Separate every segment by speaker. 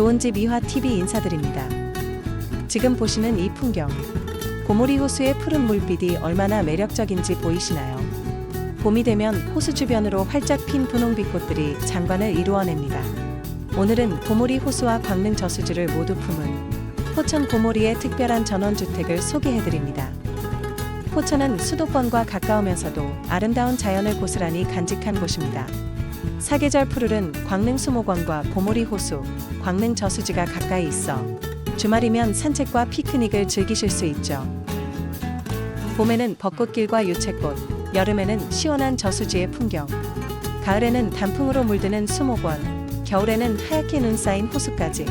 Speaker 1: 좋은 집 이화 TV 인사드립니다. 지금 보시는 이 풍경. 고모리 호수의 푸른 물빛이 얼마나 매력적인지 보이시나요? 봄이 되면 호수 주변으로 활짝 핀 분홍빛 꽃들이 장관을 이루어냅니다. 오늘은 고모리 호수와 광릉 저수지를 모두 품은 포천 고모리의 특별한 전원주택을 소개해드립니다. 포천은 수도권과 가까우면서도 아름다운 자연을 고스란히 간직한 곳입니다. 사계절 푸르른 광릉 수목원과 고모리 호수, 광릉 저수지가 가까이 있어 주말이면 산책과 피크닉을 즐기실 수 있죠. 봄에는 벚꽃길과 유채꽃, 여름에는 시원한 저수지의 풍경, 가을에는 단풍으로 물드는 수목원, 겨울에는 하얗게 눈 쌓인 호수까지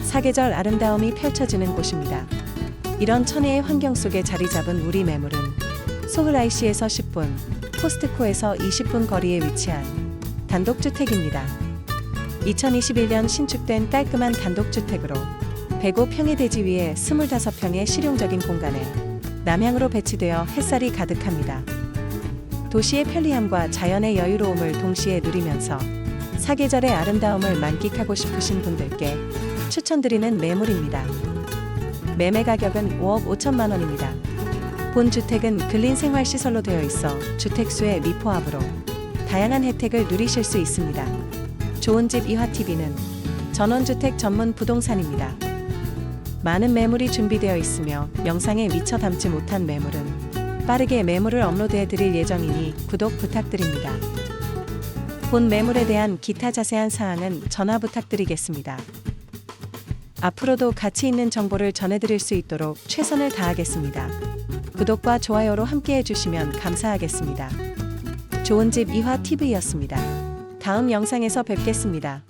Speaker 1: 사계절 아름다움이 펼쳐지는 곳입니다. 이런 천혜의 환경 속에 자리 잡은 우리 매물은 소흘 IC에서 10분, 코스트코에서 20분 거리에 위치한 단독주택입니다. 2021년 신축된 깔끔한 단독주택으로 105평의 대지 위에 25평의 실용적인 공간에 남향으로 배치되어 햇살이 가득합니다. 도시의 편리함과 자연의 여유로움을 동시에 누리면서 사계절의 아름다움을 만끽하고 싶으신 분들께 추천드리는 매물입니다. 매매 가격은 5억 5천만 원입니다. 본 주택은 근린 생활 시설로 되어 있어 주택수의 미포함으로 다양한 혜택을 누리실 수 있습니다. 좋은 집 이화 TV는 전원주택 전문 부동산입니다. 많은 매물이 준비되어 있으며 영상에 미처 담지 못한 매물은 빠르게 매물을 업로드해 드릴 예정이니 구독 부탁드립니다. 본 매물에 대한 기타 자세한 사항은 전화 부탁드리겠습니다. 앞으로도 가치 있는 정보를 전해드릴 수 있도록 최선을 다하겠습니다. 구독과 좋아요로 함께 해 주시면 감사하겠습니다. 좋은 집 이화 TV였습니다. 다음 영상에서 뵙겠습니다.